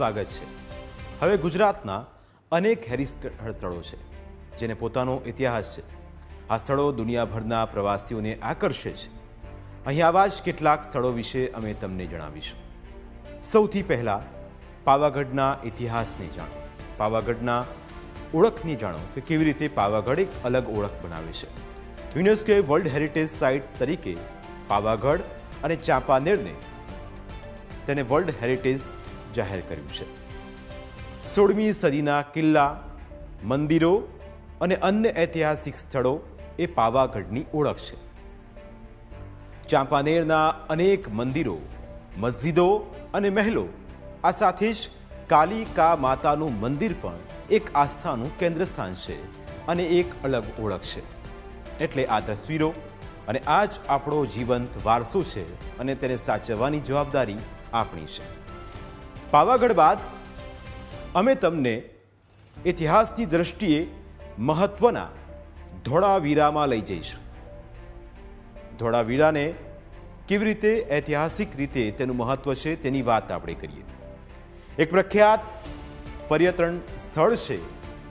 સ્વાગત છે. હવે ગુજરાતના અનેક હેરિટેજ સ્થળો છે, જેને પોતાનો ઇતિહાસ છે. આ સ્થળો દુનિયાભરના પ્રવાસીઓને આકર્ષે છે. અહીં આવા જ કેટલાક સ્થળો વિશે અમે તમને જણાવીશું. સૌથી પહેલાં પાવાગઢના ઇતિહાસને જાણો. પાવાગઢના ઓળખની જાણો કે કેવી રીતે પાવાગઢ એક અલગ ઓળખ બનાવે છે. યુનેસ્કોએ વર્લ્ડ હેરિટેજ સાઇટ તરીકે પાવાગઢ અને ચાંપાનેરને તેને વર્લ્ડ હેરિટેજ જાહેર કર્યું છે. સોળમી સદીના કિલ્લા, મંદિરો અને અન્ય ઐતિહાસિક સ્થળો એ પાવાગઢની ઓળખ છે. ચાંપાનેરના અનેક મંદિરો, મસ્જિદો અને મહેલો આ સાથે જ કાલિકા માતાનું મંદિર પણ એક આસ્થાનું કેન્દ્ર સ્થાન છે અને એક અલગ ઓળખ છે. એટલે આ તસવીરો અને આ જ આપણો જીવંત વારસો છે અને તેને સાચવવાની જવાબદારી આપણી છે. પાવાગઢ બાદ અમે તમને ઇતિહાસની દ્રષ્ટિએ મહત્વના ધોળાવીરામાં લઈ જઈશું. ધોળાવીરાને કેવી રીતે ઐતિહાસિક રીતે તેનું મહત્વ છે તેની વાત આપણે કરીએ. એક પ્રખ્યાત પર્યટન સ્થળ છે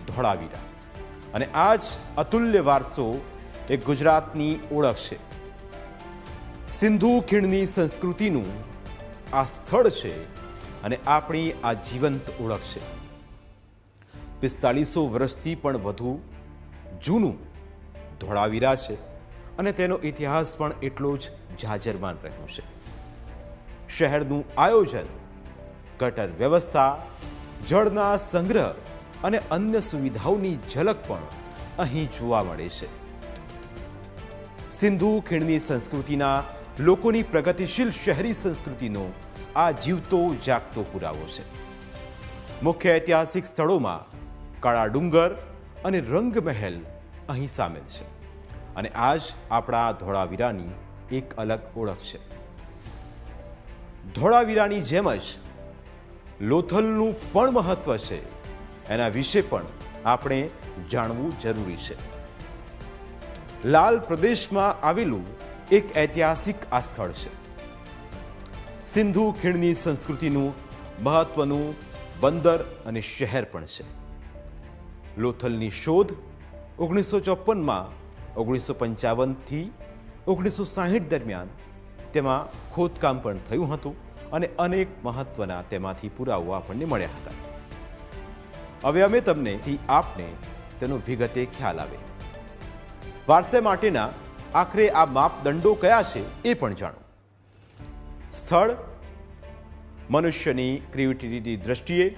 ધોળાવીરા. અને આ જ અતુલ્ય વારસો એ ગુજરાતની ઓળખ છે. સિંધુ ખીણની સંસ્કૃતિનું આ સ્થળ છે અને આપણી આ જીવંત ઓળખ છે. પિસ્તાળીસો વર્ષથી પણ વધુ જૂનું ધોળાવીરા છે અને તેનો ઇતિહાસ પણ એટલો જ જાજરમાન રહ્યો છે. શહેરનું આયોજન, ગટર વ્યવસ્થા, જળના સંગ્રહ અને અન્ય સુવિધાઓની ઝલક પણ અહીં જોવા મળે છે. સિંધુ ખીણની સંસ્કૃતિના લોકોની પ્રગતિશીલ શહેરી સંસ્કૃતિનો આ જીવતો જાગતો પુરાવો છે. મુખ્ય ઐતિહાસિક સ્થળોમાં કાળા ડુંગર અને રંગમહેલ અહીં સામેલ છે. અને આ જ આપણા ધોળાવીરાની એક અલગ ઓળખ છે. ધોળાવીરાની જેમ જ લોથલનું પણ મહત્વ છે. એના વિશે પણ આપણે જાણવું જરૂરી છે. લાલ પ્રદેશમાં આવેલું એક ઐતિહાસિક આ સ્થળ છે. સિંધુ ખીણની સંસ્કૃતિનું મહત્વનું બંદર અને શહેર પણ છે. લોથલની શોધ ઓગણીસો ચોપનમાં ઓગણીસો પંચાવનથી ઓગણીસો સાહીઠ દરમિયાન તેમાં ખોદકામ પણ થયું હતું અને અનેક મહત્વના તેમાંથી પુરાવો આપણને મળ્યા હતા. હવે અમે તમનેથી આપને તેનો વિગતે ખ્યાલ આવે. વારસે માટેના આખરે આ માપદંડો કયા છે એ પણ જાણો. સ્થળ મનુષ્યની ક્રિએટિવિટીની દ્રષ્ટિએ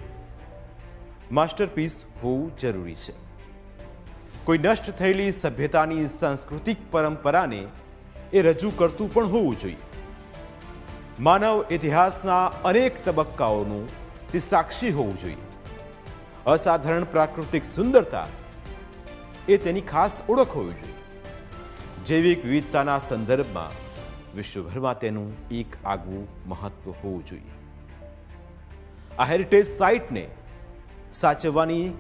માસ્ટરપીસ હોવું જરૂરી છે. કોઈ નષ્ટ થયેલી સભ્યતાની સાંસ્કૃતિક પરંપરાને એ રજૂ કરતું પણ હોવું જોઈએ. માનવ ઇતિહાસના અનેક તબક્કાઓનું તે સાક્ષી હોવું જોઈએ. અસાધારણ પ્રાકૃતિક સુંદરતા એ તેની ખાસ ઓળખ હોવી જોઈએ. જૈવિક વિવિધતાના સંદર્ભમાં વિશ્વભરમાં તેનું એક આગવું મહત્વ હોવું જોઈએ. આ હેરિટેજ સાઇટને સાચવવાની